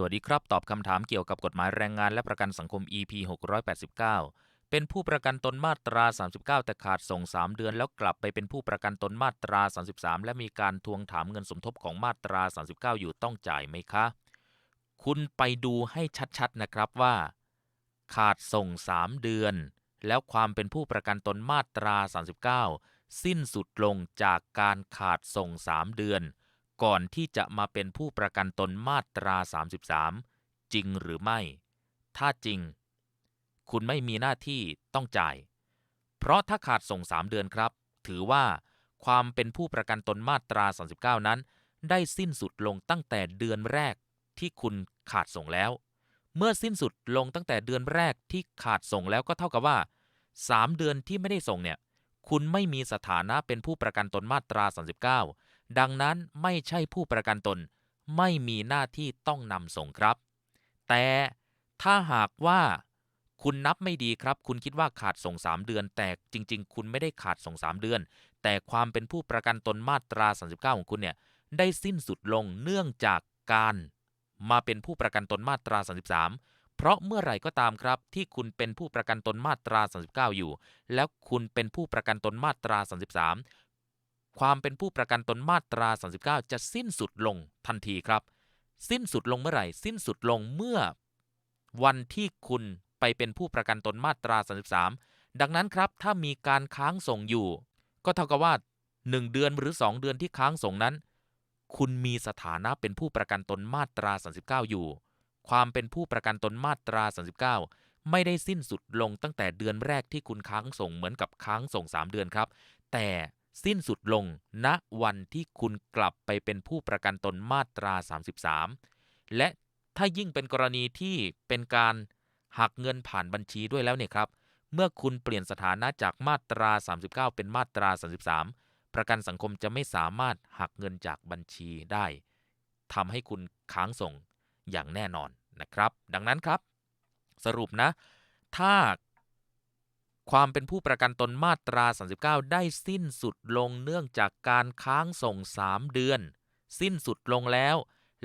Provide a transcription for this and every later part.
สวัสดีครับ ตอบคำถามเกี่ยวกับกฎหมายแรงงานและประกันสังคม EP 689 เป็นผู้ประกันตนมาตรา 39 แต่ขาดส่ง 3 เดือนแล้วกลับไปเป็นผู้ประกันตนมาตรา 33 และมีการทวงถามเงินสมทบของมาตรา 39 อยู่ต้องจ่ายไหมคะ คุณไปดูให้ชัดๆนะครับว่า ขาดส่ง 3 เดือน แล้วความเป็นผู้ประกันตนมาตรา 39 สิ้นสุดลงจากการขาดส่ง 3 เดือน ก่อนที่จะมาเป็นผู้ประกันตนมาตรา 33 จริงหรือไม่ ถ้าจริง คุณไม่มีหน้าที่ต้องจ่าย เพราะถ้าขาดส่ง 3 เดือนครับ ถือว่าความเป็นผู้ประกันตนมาตรา 39 นั้น ได้สิ้นสุดลงตั้งแต่เดือนแรกที่คุณขาดส่งแล้ว เมื่อสิ้นสุดลงตั้งแต่เดือนแรกที่ขาดส่งแล้วก็เท่ากับว่า 3 เดือนที่ไม่ได้ส่งเนี่ย คุณไม่มีสถานะเป็นผู้ประกันตนมาตรา 39 ดังนั้นไม่ใช่ผู้ประกันตนไม่มีหน้าที่ต้องนำส่งครับ แต่ถ้าหากว่าคุณนับไม่ดีครับ คุณคิดว่าขาดส่ง 3 เดือน แต่จริง ๆ คุณไม่ได้ขาดส่ง 3 เดือน แต่ความเป็นผู้ประกันตนมาตรา 39 ของคุณเนี่ยได้สิ้นสุดลงเนื่องจากการมาเป็นผู้ประกันตนมาตรา 33 เพราะเมื่อไหร่ก็ตามครับ ที่คุณเป็นผู้ประกันตนมาตรา 39 อยู่ แล้วคุณเป็นผู้ประกันตนมาตรา 33 ความเป็นผู้ประกันตนมาตรา 39 จะสิ้นสุดลงทันทีครับ สิ้นสุดลงเมื่อไหร่ สิ้นสุดลงเมื่อ วันที่คุณไปเป็นผู้ประกันตนมาตรา 33 ดังนั้นครับถ้ามีการค้างส่งอยู่ ก็เท่ากับว่า 1 เดือนหรือ 2 เดือนที่ค้างส่งนั้น คุณมีสถานะเป็นผู้ประกันตนมาตรา 39 อยู่ ความเป็นผู้ประกันตนมาตรา 39ไม่ได้สิ้นสุดลงตั้งแต่เดือนแรกที่คุณค้างส่งเหมือนกับค้างส่ง 3 เดือนครับ แต่สิ้นสุดลงณวันที่คุณกลับไปเป็นผู้ประกันตนมาตรา 33 และถ้ายิ่งเป็นกรณีที่เป็นการหักเงินผ่านบัญชีด้วยแล้วเนี่ยครับ เมื่อคุณเปลี่ยนสถานะจากมาตรา 39 เป็นมาตรา 33 ประกันสังคมจะไม่สามารถหักเงินจากบัญชีได้ทำให้คุณค้างส่งอย่างแน่นอนนะครับ ดังนั้นครับ สรุปนะ ถ้า ความเป็นผู้ประกันตนมาตรา 39 ได้สิ้นสุดลงเนื่องจากการค้างส่ง 3 เดือน สิ้นสุดลงแล้ว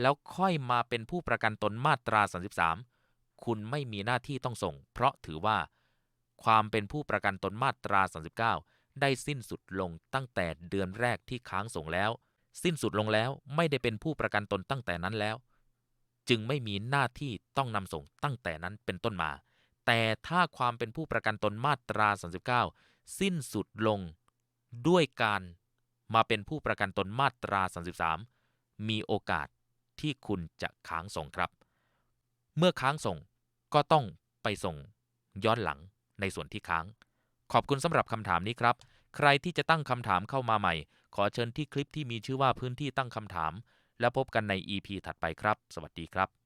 แล้วค่อยมาเป็นผู้ประกันตนมาตรา 33 คุณไม่มีหน้าที่ต้องส่ง เพราะถือว่า ความเป็นผู้ประกันตนมาตรา 39 ได้สิ้นสุดลงตั้งแต่เดือนแรกที่ค้างส่งแล้ว สิ้นสุดลงแล้วไม่ได้เป็นผู้ประกันตนตั้งแต่นั้นแล้ว จึงไม่มีหน้าที่ต้องนำส่งตั้งแต่นั้นเป็นต้นมา แต่ถ้าความเป็นผู้ประกันตนมาตรา 39 สิ้นสุดลงด้วยการมาเป็นผู้ประกันตนมาตรา 33 มีโอกาสที่คุณจะค้างส่งครับ เมื่อค้างส่งก็ต้องไปส่งย้อนหลังในส่วนที่ค้าง ขอบคุณสำหรับคำถามนี้ครับ ใครที่จะตั้งคำถามเข้ามาใหม่ ขอเชิญที่คลิปที่มีชื่อว่าพื้นที่ตั้งคำถาม แล้วพบกันใน EP ถัดไปครับ สวัสดีครับ